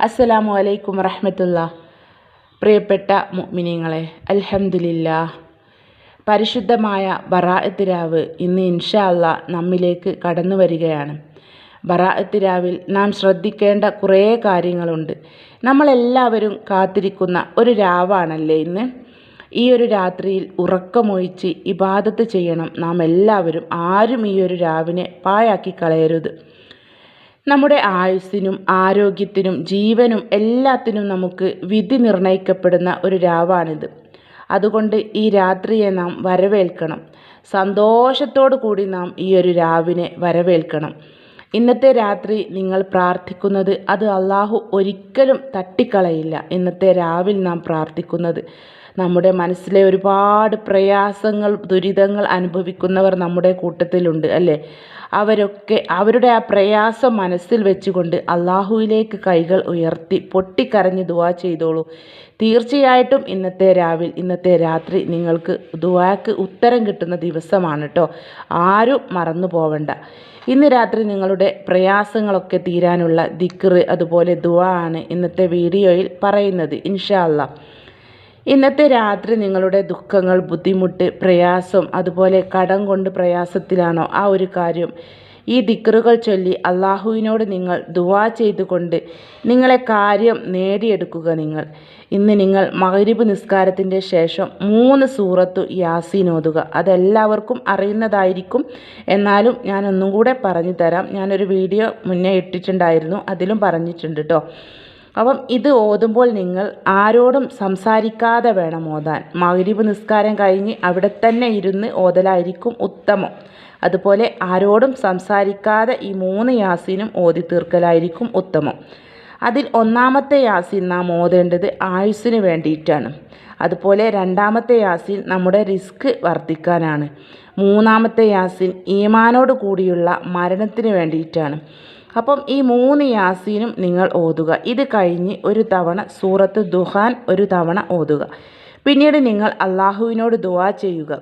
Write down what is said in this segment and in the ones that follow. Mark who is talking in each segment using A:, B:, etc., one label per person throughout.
A: അസ്സലാമു അലൈക്കും വറഹമത്തുള്ള. പ്രിയപ്പെട്ട മുഅ്മിനീങ്ങളെ അൽഹംദുലില്ലാ. പരിശുദ്ധമായ ബറാഅത്ത് രാവ് ഇന്ന് ഇൻഷാ അല്ലാ നമ്മിലേക്ക് കടന്നു വരികയാണ്. ബറാഅത്ത് രാവിൽ നാം ശ്രദ്ധിക്കേണ്ട കുറേ കാര്യങ്ങളുണ്ട്. നമ്മളെല്ലാവരും കാത്തിരിക്കുന്ന ഒരു രാവാണല്ലേ ഇന്ന്? ഈ ഒരു രാത്രിയിൽ ഉറക്കമൊഴിച്ച് ഇബാദത്ത് ചെയ്യണം നാം എല്ലാവരും. ആരും ഈ ഒരു രാവിനെ പാഴാക്കി കളയരുത്. നമ്മുടെ ആയുസ്സിനും ആരോഗ്യത്തിനും ജീവനും എല്ലാത്തിനും നമുക്ക് വിധി നിർണയിക്കപ്പെടുന്ന ഒരു രാവാണിത്. അതുകൊണ്ട് ഈ രാത്രിയെ നാം വരവേൽക്കണം. സന്തോഷത്തോടു കൂടി നാം ഈ ഒരു രാവിനെ വരവേൽക്കണം. ഇന്നത്തെ രാത്രി നിങ്ങൾ പ്രാർത്ഥിക്കുന്നത് അത് അള്ളാഹു ഒരിക്കലും തട്ടിക്കളയില്ല. ഇന്നത്തെ രാവിൽ നാം പ്രാർത്ഥിക്കുന്നത് നമ്മുടെ മനസ്സിലെ ഒരുപാട് പ്രയാസങ്ങൾ ദുരിതങ്ങൾ അനുഭവിക്കുന്നവർ നമ്മുടെ കൂട്ടത്തിലുണ്ട് അല്ലേ? അവരൊക്കെ അവരുടെ ആ പ്രയാസം മനസ്സിൽ വെച്ചുകൊണ്ട് അള്ളാഹുവിലേക്ക് കൈകൾ ഉയർത്തി പൊട്ടിക്കരഞ്ഞ് ദുവാ ചെയ്തോളൂ. തീർച്ചയായിട്ടും ഇന്നത്തെ രാവിൽ ഇന്നത്തെ രാത്രി നിങ്ങൾക്ക് ദുവാക്ക് ഉത്തരം കിട്ടുന്ന ദിവസമാണ് കേട്ടോ ആരും മറന്നു പോവണ്ട. ഇന്ന് രാത്രി നിങ്ങളുടെ പ്രയാസങ്ങളൊക്കെ തീരാനുള്ള ദിക്കറ് അതുപോലെ ദുവാ ആണ് ഇന്നത്തെ വീഡിയോയിൽ പറയുന്നത് ഇൻഷാ ഇന്നത്തെ രാത്രി നിങ്ങളുടെ ദുഃഖങ്ങൾ ബുദ്ധിമുട്ട് പ്രയാസം അതുപോലെ കടം കൊണ്ട് പ്രയാസത്തിലാണോ? ആ ഒരു കാര്യം ഈ ദിക്കറുകൾ ചൊല്ലി അള്ളാഹുവിനോട് നിങ്ങൾ ദുവാ ചെയ്തുകൊണ്ട് നിങ്ങളെ കാര്യം നേടിയെടുക്കുക നിങ്ങൾ. ഇന്ന് നിങ്ങൾ മഗ്രിബ് നിസ്കാരത്തിന്റെ ശേഷം മൂന്ന് സൂറത്തു യാസീൻ ഓതുക. അതെല്ലാവർക്കും അറിയുന്നതായിരിക്കും. എന്നാലും ഞാൻ ഒന്നും കൂടെ പറഞ്ഞു തരാം. ഞാനൊരു വീഡിയോ മുന്നേ ഇട്ടിട്ടുണ്ടായിരുന്നു. അതിലും പറഞ്ഞിട്ടുണ്ട് കേട്ടോ അപ്പം ഇത് ഓതുമ്പോൾ നിങ്ങൾ ആരോടും സംസാരിക്കാതെ വേണം ഓതാൻ. മഗ്രിബ് നിസ്കാരം കഴിഞ്ഞ് അവിടെ തന്നെ ഇരുന്ന് ഓതലായിരിക്കും ഉത്തമം. അതുപോലെ ആരോടും സംസാരിക്കാതെ ഈ മൂന്ന് യാസീനും ഓതി തീർക്കലായിരിക്കും ഉത്തമം. അതിൽ ഒന്നാമത്തെ യാസീൻ നാം ഓതേണ്ടത് ആയുസ്സിന് വേണ്ടിയിട്ടാണ്. അതുപോലെ രണ്ടാമത്തെ യാസീൻ നമ്മുടെ റിസ്ക് വർദ്ധിക്കാനാണ്. മൂന്നാമത്തെ യാസീൻ ഈമാനോട് കൂടിയുള്ള മരണത്തിന് വേണ്ടിയിട്ടാണ്. അപ്പം ഈ മൂന്ന് യാസീനും നിങ്ങൾ ഓതുക. ഇത് കഴിഞ്ഞ് ഒരു തവണ സൂറത്ത് ദുഹാൻ ഒരു തവണ ഓതുക. പിന്നീട് നിങ്ങൾ അള്ളാഹുവിനോട് ദുവാ ചെയ്യുക.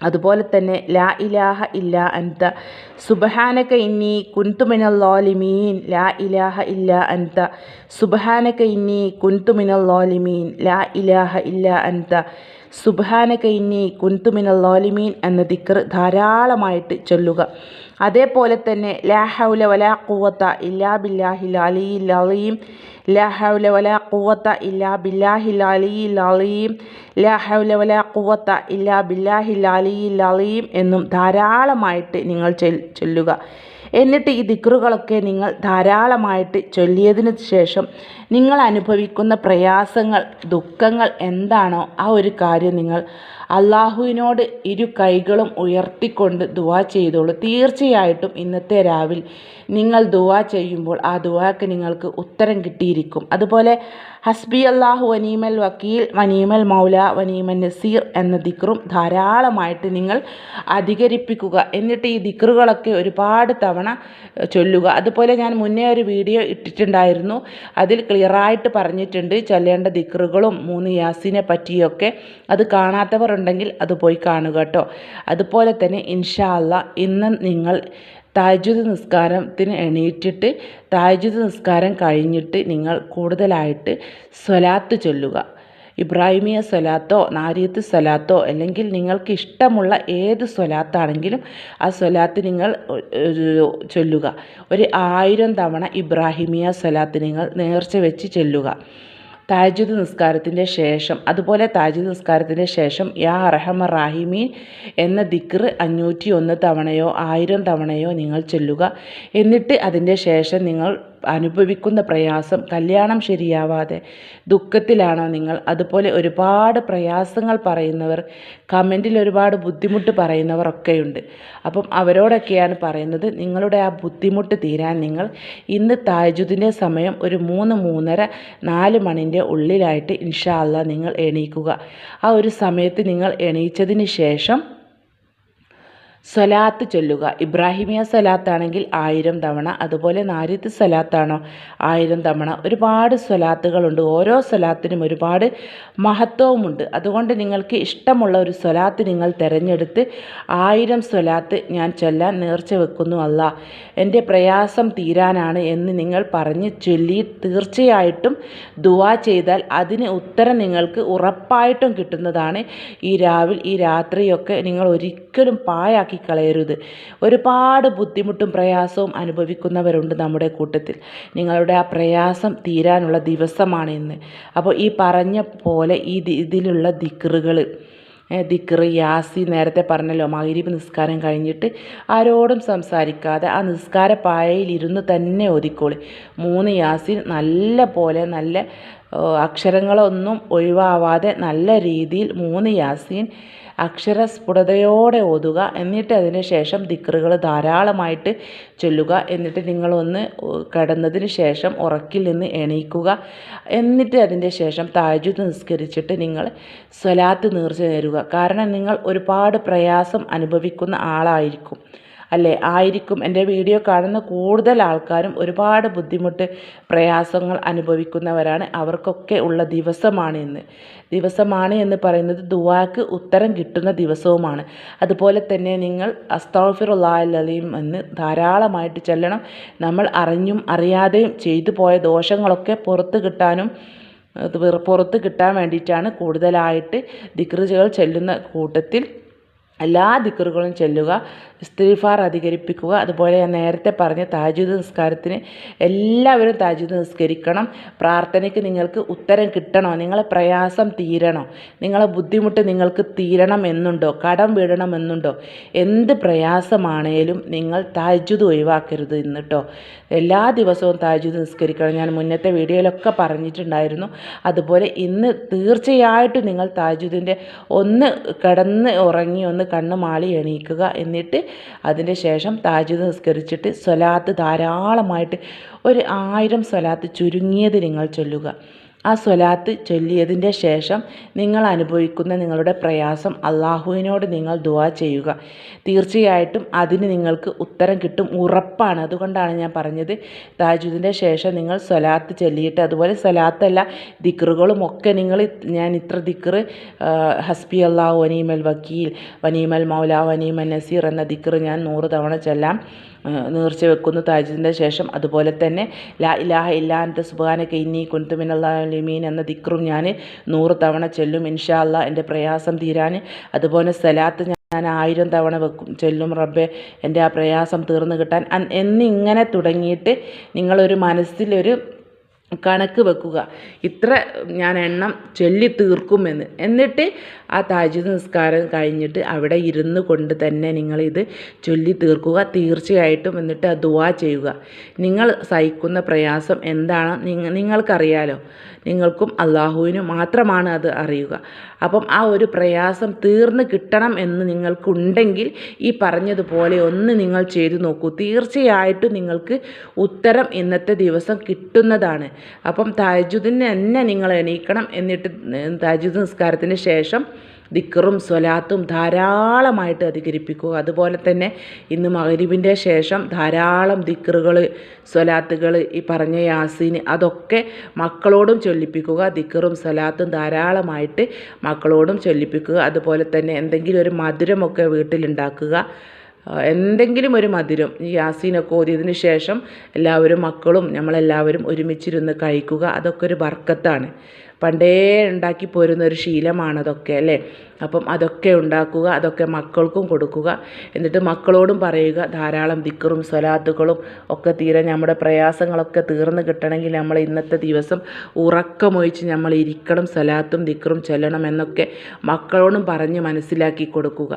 A: അതുപോലെ തന്നെ ലാ ഇലാഹ ഇല്ല അൻത സുബഹാനക ഇന്നി കുന്തുമിനല്ലോലിമീൻ ലാ ഇലാഹ ഇല്ല അൻത സുബഹാനക ഇന്നി കുന്തുമിനല്ലോലിമീൻ ലാ ഇലാഹ ഇല്ല അൻത സുബഹാനക ഇന്നി കുന്തുമിനല്ലോലിമീൻ എന്ന ദിക്കർ ധാരാളമായിട്ട് ചൊല്ലുക. അതേപോലെ തന്നെ ലാ ഹൗല വലാ ഖുവത്ത ഇല്ലാ ബില്ലാഹിൽ അലിയിൽ അലീം. ലാ ഹൗല വലാ ഖുവത്ത ഇല്ലാ ബില്ലാഹിൽ അലിയിൽ അലീം. ലാ ഹൗല വലാ ഖുവത്ത ഇല്ലാ ബില്ലാഹിൽ അലിയിൽ അലീം എന്നും ധാരാളമായിട്ട് നിങ്ങൾ ചൊല്ലുക. എന്നിട്ട് ഈ ദിക്റുകളൊക്കെ നിങ്ങൾ ധാരാളമായിട്ട് ചൊല്ലിയതിനു ശേഷം നിങ്ങൾ അനുഭവിക്കുന്ന പ്രയാസങ്ങൾ ദുഃഖങ്ങൾ എന്താണോ ആ ഒരു കാര്യം നിങ്ങൾ അള്ളാഹുവിനോട് ഇരു കൈകളും ഉയർത്തിക്കൊണ്ട് ദുവാ ചെയ്തോളൂ. തീർച്ചയായിട്ടും ഇന്നത്തെ രാവിൽ നിങ്ങൾ ദുവാ ചെയ്യുമ്പോൾ ആ ദുവാക്ക് നിങ്ങൾക്ക് ഉത്തരം കിട്ടിയിരിക്കും. അതുപോലെ ഹസ്ബി അള്ളാഹു വനീമൽ വക്കീൽ വനീമൽ മൗല വനീമൽ നസീർ എന്ന ദിക്റും ധാരാളമായിട്ട് നിങ്ങൾ അധികരിപ്പിക്കുക. എന്നിട്ട് ഈ ദിക്റുകളൊക്കെ ഒരുപാട് തവണ ചൊല്ലുക. അതുപോലെ ഞാൻ മുന്നേ ഒരു വീഡിയോ ഇട്ടിട്ടുണ്ടായിരുന്നു. അതിൽ ക്ലിയറായിട്ട് പറഞ്ഞിട്ടുണ്ട് ചൊല്ലേണ്ട ദിക്റുകളും മൂന്ന് യാസിനെ പറ്റിയൊക്കെ. അത് കാണാത്തവർ ഉണ്ടെങ്കിൽ അത് പോയി കാണുക കേട്ടോ. അതുപോലെ തന്നെ ഇൻഷാ അല്ല ഇന്ന് നിങ്ങൾ താജ്ജുദ് നിസ്കാരത്തിന് എണീറ്റിട്ട് താജ്ജുദ് നിസ്കാരം കഴിഞ്ഞിട്ട് നിങ്ങൾ കൂടുതലായിട്ട് സ്വലാത്ത് ചൊല്ലുക. ഇബ്രാഹിമിയ സ്വലാത്തോ നാരിയത്ത് സ്വലാത്തോ അല്ലെങ്കിൽ നിങ്ങൾക്ക് ഇഷ്ടമുള്ള ഏത് സ്വലാത്താണെങ്കിലും ആ സ്വലാത്ത് നിങ്ങൾ ചൊല്ലുക. ഒരു ആയിരം തവണ ഇബ്രാഹിമിയ സ്വലാത്ത് നിങ്ങൾ നേർച്ച വെച്ച് ചൊല്ലുക. താജുദ് നിസ്കാരത്തിന്റെ ശേഷം അതുപോലെ താജുദ് നിസ്കാരത്തിന്റെ ശേഷം യാ അർഹമ റാഹിമീൻ എന്ന ദിക്ർ അഞ്ഞൂറ്റി ഒന്ന് തവണയോ ആയിരം തവണയോ നിങ്ങൾ ചൊല്ലുക. എന്നിട്ട് അതിന്റെ ശേഷം നിങ്ങൾ അനുഭവിക്കുന്ന പ്രയാസം കല്യാണം ശരിയാവാതെ ദുഃഖത്തിലാണോ നിങ്ങൾ? അതുപോലെ ഒരുപാട് പ്രയാസങ്ങൾ പറയുന്നവർ കമന്റിൽ ഒരുപാട് ബുദ്ധിമുട്ട് പറയുന്നവരൊക്കെയുണ്ട് അപ്പം അവരോടൊക്കെയാണ് പറയുന്നത് നിങ്ങളുടെ ആ ബുദ്ധിമുട്ട് തീരാൻ നിങ്ങൾ ഇന്ന് താജുദിന്റെ സമയം ഒരു മൂന്ന് മൂന്നര നാല് മണിന്റെ ഉള്ളിലായിട്ട് ഇൻഷാല്ല നിങ്ങൾ എണീക്കുക. ആ ഒരു സമയത്ത് നിങ്ങൾ എണീച്ചതിന് ശേഷം സ്വലാത്ത് ചൊല്ലുക. ഇബ്രാഹിമിയ സ്വലാത്താണെങ്കിൽ ആയിരം തവണ അതുപോലെ നാരിത്ത് സ്വലാത്താണോ ആയിരം തവണ. ഒരുപാട് സ്വലാത്തുകളുണ്ട് ഓരോ സ്വലാത്തിനും ഒരുപാട് മഹത്വവുമുണ്ട്. അതുകൊണ്ട് നിങ്ങൾക്ക് ഇഷ്ടമുള്ള ഒരു സ്വലാത്ത് നിങ്ങൾ തിരഞ്ഞെടുത്ത് ആയിരം സ്വലാത്ത് ഞാൻ ചൊല്ലാൻ നേർച്ച വെക്കുന്നു അല്ല. എന്റെ പ്രയാസം തീരാനാണ് എന്ന് നിങ്ങൾ പറഞ്ഞ് ചൊല്ലി തീർച്ചയായിട്ടും ദുവാ ചെയ്താൽ അതിന് ഉത്തരം നിങ്ങൾക്ക് ഉറപ്പായിട്ടും കിട്ടുന്നതാണ്. ഈ രാവിലെ ഈ രാത്രിയൊക്കെ നിങ്ങൾ ഒരിക്കലും പായാക്കി കളയരുത് ഒരുപാട് ബുദ്ധിമുട്ടും പ്രയാസവും അനുഭവിക്കുന്നവരുണ്ട് നമ്മുടെ കൂട്ടത്തിൽ. നിങ്ങളുടെ ആ പ്രയാസം തീരാനുള്ള ദിവസമാണ് ഇന്ന്. അപ്പോൾ ഈ പറഞ്ഞ പോലെ ഈ ഇതിലുള്ള ദിക്റുകൾ ദിക്റ് യാസി നേരത്തെ പറഞ്ഞല്ലോ മഗ്രിബ് നിസ്കാരം കഴിഞ്ഞിട്ട് ആരോടും സംസാരിക്കാതെ ആ നിസ്കാര പായയിലിരുന്ന് തന്നെ ഒതുക്കോളി മൂന്ന് യാസി നല്ല പോലെ നല്ല അക്ഷരങ്ങളൊന്നും ഒഴിവാവാതെ നല്ല രീതിയിൽ മൂന്ന് യാസീൻ അക്ഷരസ്ഫുടതയോടെ ഓതുക എന്നിട്ട് അതിന് ശേഷം ദിക്റുകൾ ധാരാളമായിട്ട് ചൊല്ലുക എന്നിട്ട് നിങ്ങളൊന്ന് കിടന്നതിന് ശേഷം ഉറക്കിൽ നിന്ന് എണീക്കുക എന്നിട്ട് അതിന്റെ ശേഷം താജുദ് നിസ്കരിച്ചിട്ട് നിങ്ങൾ സ്വലാത്ത് നീർച്ച നേരുക. കാരണം നിങ്ങൾ ഒരുപാട് പ്രയാസം അനുഭവിക്കുന്ന ആളായിരിക്കും. അല്ലേ? ആയിരിക്കും. എന്റെ വീഡിയോ കാണുന്ന കൂടുതൽ ആൾക്കാരും ഒരുപാട് ബുദ്ധിമുട്ട് പ്രയാസങ്ങൾ അനുഭവിക്കുന്നവരാണ്. അവർക്കൊക്കെ ഉള്ള ദിവസമാണ് ഇന്ന്. ദിവസമാണ് എന്ന് പറയുന്നത് ദുവാക്ക് ഉത്തരം കിട്ടുന്ന ദിവസവുമാണ്. അതുപോലെ തന്നെ നിങ്ങൾ അസ്താഫിറുല്ലാലീം എന്ന് ധാരാളമായിട്ട് ചെല്ലണം. നമ്മൾ അറിഞ്ഞും അറിയാതെയും ചെയ്തു പോയ ദോഷങ്ങളൊക്കെ പുറത്ത് കിട്ടാനും പുറത്ത് കിട്ടാൻ വേണ്ടിയിട്ടാണ് കൂടുതലായിട്ട് ദിക്റുകൾ ചെല്ലുന്ന കൂട്ടത്തിൽ എല്ലാ ദിക്കറുകളും ചൊല്ലുക സ്ത്രീഫാർ അധികരിപ്പിക്കുക. അതുപോലെ ഞാൻ നേരത്തെ പറഞ്ഞ താജുദ് നിസ്കാരത്തിന് എല്ലാവരും താജുദ് നിസ്കരിക്കണം. പ്രാർത്ഥനയ്ക്ക് നിങ്ങൾക്ക് ഉത്തരം കിട്ടണോ? നിങ്ങളെ പ്രയാസം തീരണോ? നിങ്ങളെ ബുദ്ധിമുട്ട് നിങ്ങൾക്ക് തീരണം എന്നുണ്ടോ? കടം വീടണമെന്നുണ്ടോ എന്ത് പ്രയാസമാണേലും നിങ്ങൾ താജുദ് ഒഴിവാക്കരുത് എന്നിട്ടോ എല്ലാ ദിവസവും താജുദ് നിസ്കരിക്കണം. ഞാൻ മുന്നത്തെ വീഡിയോയിലൊക്കെ പറഞ്ഞിട്ടുണ്ടായിരുന്നു. അതുപോലെ ഇന്ന് തീർച്ചയായിട്ടും നിങ്ങൾ താജുദിന്റെ ഒന്ന് കിടന്ന് ഉറങ്ങി ഒന്ന് കണ്ണ് മാളി എണീക്കുക എന്നിട്ട് അതിന്റെ ശേഷം താജുദ് നിസ്കരിച്ചിട്ട് സ്വലാത്ത് ധാരാളമായിട്ട് ഒരു ആയിരം സ്വലാത്ത് ചുരുങ്ങിയത് നിങ്ങൾ ചൊല്ലുക. ആ സ്വലാത്ത് ചൊല്ലിയതിന്റെ ശേഷം നിങ്ങൾ അനുഭവിക്കുന്ന നിങ്ങളുടെ പ്രയാസം അള്ളാഹുവിനോട് നിങ്ങൾ ദുവാ ചെയ്യുക. തീർച്ചയായിട്ടും അതിന് നിങ്ങൾക്ക് ഉത്തരം കിട്ടും. ഉറപ്പാണ്. അതുകൊണ്ടാണ് ഞാൻ പറഞ്ഞത്. താജുദിന്റെ ശേഷം നിങ്ങൾ സ്വലാത്ത് ചൊല്ലിയിട്ട് അതുപോലെ സ്വലാത്തല്ല ദിക്റുകളും ഒക്കെ നിങ്ങൾ ഞാൻ ഇത്ര ദിക്റ് ഹസ്ബി അള്ളാഹു വനീമൽ വക്കീൽ വനീമൽ മൗല വനീമൽ നസീർ എന്ന ദിക്റ് ഞാൻ നൂറ് തവണ ചൊല്ലാം. നേർച്ച വെക്കുന്നു താജിദിന്റെ ശേഷം അതുപോലെ തന്നെ ലാ ഇലാഹ ഇല്ലാന്റെ സുബാനക്ക് ഇന്നി കുന്തുമിനീൻ എന്ന ദിക്റും ഞാൻ നൂറ് തവണ ചെല്ലും. ഇൻഷാ അല്ലാ എന്റെ പ്രയാസം തീരാൻ. അതുപോലെ സലാത്ത് ഞാൻ ആയിരം തവണ വെക്കും ചെല്ലും. റബ്ബെ എന്റെ ആ പ്രയാസം തീർന്നു കിട്ടാൻ. എന്നിങ്ങനെ തുടങ്ങിയിട്ട് നിങ്ങളൊരു മനസ്സിലൊരു കണക്ക് വെക്കുക. ഇത്ര ഞാൻ എണ്ണം ചൊല്ലി തീർക്കുമെന്ന്. എന്നിട്ട് ആ താജ്വീദ് നിസ്കാരം കഴിഞ്ഞിട്ട് അവിടെ ഇരുന്ന് കൊണ്ട് തന്നെ നിങ്ങളിത് ചൊല്ലി തീർക്കുക. തീർച്ചയായിട്ടും എന്നിട്ട് ആ ദുവാ ചെയ്യുക. നിങ്ങൾ സഹിക്കുന്ന പ്രയാസം എന്താണ്? നിങ്ങൾക്കറിയാലോ. നിങ്ങൾക്കും അള്ളാഹുവിനും മാത്രമാണ് അത് അറിയുക. അപ്പം ആ ഒരു പ്രയാസം തീർന്ന് കിട്ടണം എന്ന് നിങ്ങൾക്കുണ്ടെങ്കിൽ ഈ പറഞ്ഞതുപോലെ ഒന്ന് നിങ്ങൾ ചെയ്തു നോക്കൂ. തീർച്ചയായിട്ടും നിങ്ങൾക്ക് ഉത്തരം ഇന്നത്തെ ദിവസം കിട്ടുന്നതാണ്. അപ്പം താജുദിന് തന്നെ നിങ്ങൾ എണീക്കണം എന്നിട്ട് താജുദ് നിസ്കാരത്തിന് ശേഷം ദിക്കറും സ്വലാത്തും ധാരാളമായിട്ട് അധികരിപ്പിക്കുക. അതുപോലെ തന്നെ ഇന്ന് മകരിബിന്റെ ശേഷം ധാരാളം ദിക്കറുകൾ സ്വലാത്തുകൾ ഈ പറഞ്ഞ യാസീന് അതൊക്കെ മക്കളോടും ചൊല്ലിപ്പിക്കുക. ദിക്കറും സ്വലാത്തും ധാരാളമായിട്ട് മക്കളോടും ചൊല്ലിപ്പിക്കുക. അതുപോലെ തന്നെ എന്തെങ്കിലും ഒരു മധുരമൊക്കെ വീട്ടിലുണ്ടാക്കുക. എന്തെങ്കിലും ഒരു മധുരം ഈ യാസീനൊക്കെ ഓതിയതിന് ശേഷം എല്ലാവരും മക്കളും നമ്മളെല്ലാവരും ഒരുമിച്ചിരുന്ന് കഴിക്കുക അതൊക്കെ ഒരു ബർക്കത്താണ് പണ്ടേ ഉണ്ടാക്കി പോരുന്ന ഒരു ശീലമാണ് അതൊക്കെ അല്ലേ? അപ്പം അതൊക്കെ ഉണ്ടാക്കുക അതൊക്കെ മക്കൾക്കും കൊടുക്കുക. എന്നിട്ട് മക്കളോടും പറയുക ധാരാളം ദിക്കറും സ്വലാത്തുകളും ഒക്കെ തീരെ നമ്മുടെ പ്രയാസങ്ങളൊക്കെ തീർന്നു കിട്ടണമെങ്കിൽ നമ്മൾ ഇന്നത്തെ ദിവസം ഉറക്കമൊഴിച്ച് നമ്മൾ ഇരിക്കണം സ്വലാത്തും ദിക്കറും ചൊല്ലണം എന്നൊക്കെ മക്കളോടും പറഞ്ഞ് മനസ്സിലാക്കി കൊടുക്കുക.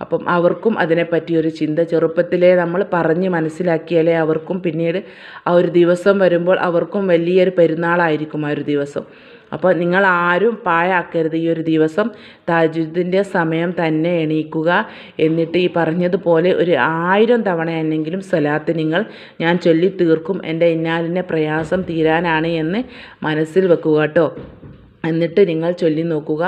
A: അപ്പം അവർക്കും അതിനെപ്പറ്റി ഒരു ചിന്ത ചെറുപ്പത്തിലേ നമ്മൾ പറഞ്ഞ് മനസ്സിലാക്കിയാലേ അവർക്കും പിന്നീട് ആ ഒരു ദിവസം വരുമ്പോൾ അവർക്കും വലിയൊരു പെരുന്നാളായിരിക്കും ആ ഒരു ദിവസം. അപ്പോൾ നിങ്ങൾ ആരും പാഴാക്കരുത്. ഈ ഒരു ദിവസം താജുദിന്റെ സമയം തന്നെ എണീക്കുക. എന്നിട്ട് ഈ പറഞ്ഞതുപോലെ ഒരു ആയിരം തവണ എന്നെങ്കിലും സ്വലാത്ത് നിങ്ങൾ ഞാൻ ചൊല്ലി തീർക്കും എന്റെ ഇന്നാലിന്റെ പ്രയാസം തീരാനാണ് എന്ന് മനസ്സിൽ വെക്കുക കേട്ടോ. എന്നിട്ട് നിങ്ങൾ ചൊല്ലി നോക്കുക.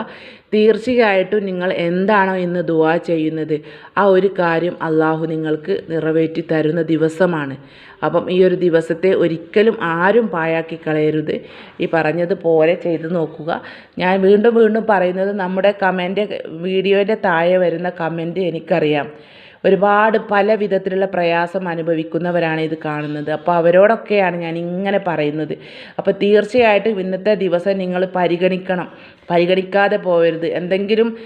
A: തീർച്ചയായിട്ടും നിങ്ങൾ എന്താണോ ഇന്ന് ദുവാ ചെയ്യുന്നത് ആ ഒരു കാര്യം അള്ളാഹു നിങ്ങൾക്ക് നിറവേറ്റി തരുന്ന ദിവസമാണ്. അപ്പം ഈ ഒരു ദിവസത്തെ ഒരിക്കലും ആരും പായാക്കി കളയരുത്. ഈ പറഞ്ഞതുപോലെ ചെയ്ത് നോക്കുക. ഞാൻ വീണ്ടും വീണ്ടും പറയുന്നത് നമ്മുടെ കമന്റ് വീഡിയോയുടെ താഴെ വരുന്ന കമന്റ് എനിക്കറിയാം. ഒരുപാട് പല വിധത്തിലുള്ള പ്രയാസം അനുഭവിക്കുന്നവരാണ് ഇത് കാണുന്നത്. അപ്പോൾ അവരോടൊക്കെയാണ് ഞാൻ ഇങ്ങനെ പറയുന്നത്. അപ്പോൾ തീർച്ചയായിട്ടും ഇന്നത്തെ ദിവസം നിങ്ങൾ പരിഗണിക്കണം. പരിഗണിക്കാതെ പോകരുത് എന്തെങ്കിലും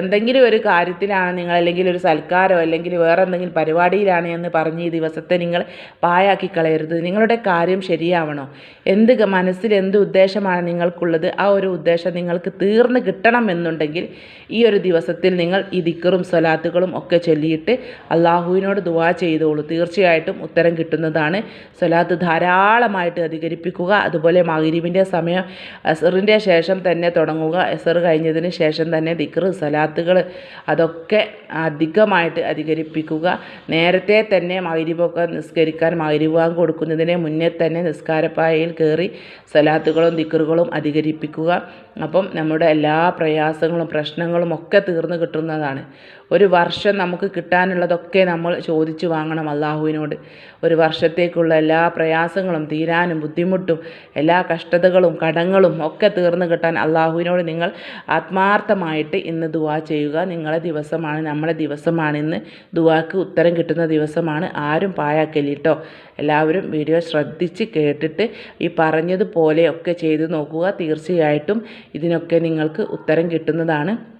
A: എന്തെങ്കിലും ഒരു കാര്യത്തിലാണ് നിങ്ങൾ അല്ലെങ്കിൽ ഒരു സൽക്കാരോ അല്ലെങ്കിൽ വേറെ എന്തെങ്കിലും പരിപാടിയിലാണ് എന്ന് പറഞ്ഞ് ഈ ദിവസത്തെ നിങ്ങൾ പായാക്കി കളയരുത്. നിങ്ങളുടെ കാര്യം ശരിയാവണോ. എന്ത് മനസ്സിൽ എന്ത് ഉദ്ദേശമാണ് നിങ്ങൾക്കുള്ളത് ആ ഒരു ഉദ്ദേശം നിങ്ങൾക്ക് തീർന്നു കിട്ടണം എന്നുണ്ടെങ്കിൽ ഈ ഒരു ദിവസത്തിൽ നിങ്ങൾ ഈ ദിക്കറും സ്വലാത്തുകളും ഒക്കെ ചൊല്ലിയിട്ട് അള്ളാഹുവിനോട് ദുവാ ചെയ്തോളൂ. തീർച്ചയായിട്ടും ഉത്തരം കിട്ടുന്നതാണ്. സ്വലാത്ത് ധാരാളമായിട്ട് അധികരിപ്പിക്കുക. അതുപോലെ മഹരീബിന്റെ സമയം അസറിന്റെ ശേഷം തന്നെ തുടങ്ങുക. എസർ കഴിഞ്ഞതിന് ശേഷം തന്നെ ദിക്ർ സലാത്തുകൾ അതൊക്കെ അധികമായിട്ട് അധികരിപ്പിക്കുക. നേരത്തെ തന്നെ മൈരിബൊക്കെ നിസ്കരിക്കാൻ മൈരിവാൻ കൊടുക്കുന്നതിന് മുന്നേ തന്നെ നിസ്കാരപ്പായയിൽ കയറി സലാത്തുകളും ദിക്റുകളും അധികരിപ്പിക്കുക. അപ്പം നമ്മുടെ എല്ലാ പ്രയാസങ്ങളും പ്രശ്നങ്ങളും ഒക്കെ തീർന്നു കിട്ടുന്നതാണ്. ഒരു വർഷം നമുക്ക് കിട്ടാനുള്ളതൊക്കെ നമ്മൾ ചോദിച്ചു വാങ്ങണം അള്ളാഹുവിനോട് ഒരു വർഷത്തേക്കുള്ള എല്ലാ പ്രയാസങ്ങളും തീരാനും ബുദ്ധിമുട്ടും എല്ലാ കഷ്ടതകളും കടങ്ങളും ഒക്കെ തീർന്നു കിട്ടാൻ അള്ളാഹുവിനോട് നിങ്ങൾ ആത്മാർത്ഥമായിട്ട് ഇന്ന് ദുവാ ചെയ്യുക. നിങ്ങളെ ദിവസമാണ് നമ്മളെ ദിവസമാണ് ഇന്ന് ദുവാക്ക് ഉത്തരം കിട്ടുന്ന ദിവസമാണ്. ആരും പാഴാക്കല്ലിട്ടോ എല്ലാവരും വീഡിയോ ശ്രദ്ധിച്ച് കേട്ടിട്ട് ഈ പറഞ്ഞതുപോലെയൊക്കെ ചെയ്തു നോക്കുക. തീർച്ചയായിട്ടും ഇതിനൊക്കെ നിങ്ങൾക്ക് ഉത്തരം കിട്ടുന്നതാണ്.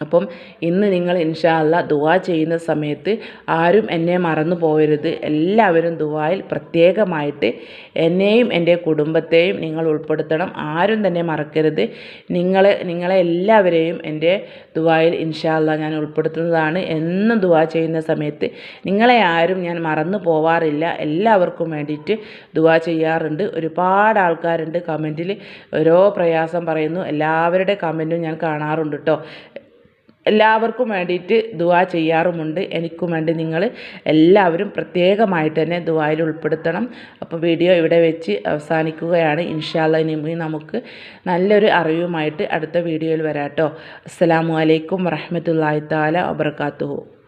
A: അപ്പം ഇന്ന് നിങ്ങൾ ഇൻഷാല്ല ദുവാ ചെയ്യുന്ന സമയത്ത് ആരും എന്നെ മറന്നു പോകരുത് എല്ലാവരും ദുവായിൽ പ്രത്യേകമായിട്ട് എന്നെയും എന്റെ കുടുംബത്തെയും നിങ്ങൾ ഉൾപ്പെടുത്തണം. ആരും തന്നെ മറക്കരുത്. നിങ്ങളെ നിങ്ങളെ എല്ലാവരെയും എന്റെ ദുവായിൽ ഇൻഷാല്ല ഞാൻ ഉൾപ്പെടുത്തുന്നതാണ്. എന്നും ദുവാ ചെയ്യുന്ന സമയത്ത് നിങ്ങളെ ആരും ഞാൻ മറന്നു പോവാറില്ല. എല്ലാവർക്കും വേണ്ടിയിട്ട് ദുവാ ചെയ്യാറുണ്ട്. ഒരുപാട് ആൾക്കാരുണ്ട് കമന്റിൽ. ഓരോ പ്രയാസം പറയുന്നു. എല്ലാവരുടെ കമന്റും ഞാൻ കാണാറുണ്ട് കേട്ടോ എല്ലാവർക്കും വേണ്ടിയിട്ട് ദുവാ ചെയ്യാറുമുണ്ട്. എനിക്കും വേണ്ടി നിങ്ങൾ എല്ലാവരും പ്രത്യേകമായിട്ട് തന്നെ ദുവായിൽ ഉൾപ്പെടുത്തണം. അപ്പോൾ വീഡിയോ ഇവിടെ വെച്ച് അവസാനിക്കുകയാണ്. ഇൻഷാല്ല ഇനി നമുക്ക് നല്ലൊരു അറിവുമായിട്ട് അടുത്ത വീഡിയോയിൽ വരാം കേട്ടോ. അസ്സാമലൈക്കും വറഹമത്തല്ലാഹി താല വബർക്കാത്തുഹു